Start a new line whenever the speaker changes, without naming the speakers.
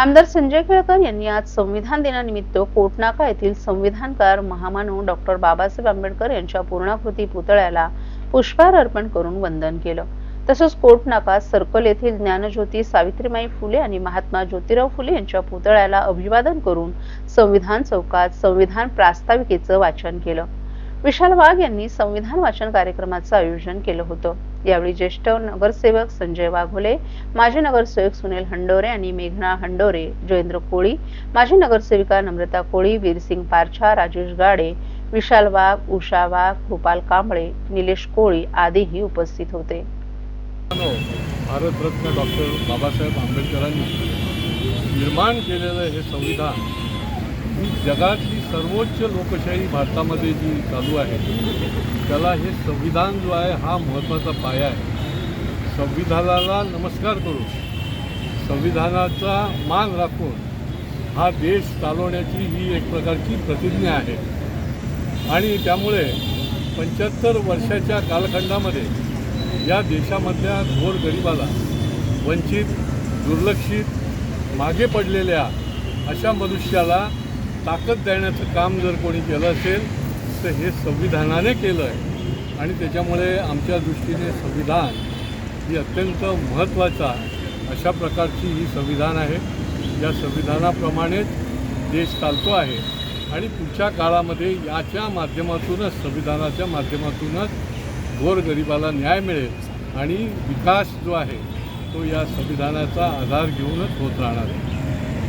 आमदार संजय केळकर यांनी आज संविधान दिनानिमित्त कोटनाका येथील संविधानकार महामानव डॉक्टर बाबासाहेब आंबेडकर यांच्या पूर्णाकृती पुतळ्याला पुष्पहार अर्पण करून वंदन केलं. तसंच कोटनाका सर्कल येथील ज्ञानज्योती सावित्रीमाई फुले आणि महात्मा ज्योतिराव फुले यांच्या पुतळ्याला अभिवादन करून संविधान चौकात संविधान प्रास्ताविकेचं वाचन केलं. विशाल वाघ यांनी संविधान वाचन कार्यक्रमाचं आयोजन केलं होतं. यावेळी ज्येष्ठ नगरसेवक संजय वाघोले माजी नगरसेवक सुनील हंडोरे आणि मेघना हंडोरे जयेंद्र कोळी माजी नगरसेविका नम्रता कोळी वीरसिंग पारछा राजेश गाडे विशाल वाघ उषा वाघ गोपाल कांबळे निलेश कोळी आदीही उपस्थित होते.
भारतरत्न डॉक्टर बाबासाहेब आंबेडकरांनी निर्माण केलेलं हे संविधान ही जगातली सर्वोच्च लोकशाही भारतामध्ये जी चालू आहे त्याला हे संविधान जो आहे हा महत्त्वाचा पाया आहे. संविधानाला नमस्कार करून संविधानाचा मान राखून हा देश चालवण्याची ही एक प्रकारची प्रतिज्ञा आहे. आणि त्यामुळे पंच्याहत्तर वर्षाच्या कालखंडामध्ये या देशामधल्या घोर गरिबाला वंचित दुर्लक्षित मागे पडलेल्या अशा मनुष्याला ताकद देण्याचं काम जर कोणी केलं असेल तर हे संविधानाने केलं आहे. आणि त्याच्यामुळे आमच्या दृष्टीने संविधान ही अत्यंत महत्त्वाचा अशा प्रकारची ही संविधान आहे. या संविधानाप्रमाणेच देश चालतो आहे. आणि पुढच्या काळामध्ये याच्या माध्यमातूनच संविधानाच्या माध्यमातूनच गोरगरिबाला न्याय मिळेल आणि विकास जो आहे तो या संविधानाचा आधार घेऊनच होत राहणार आहे.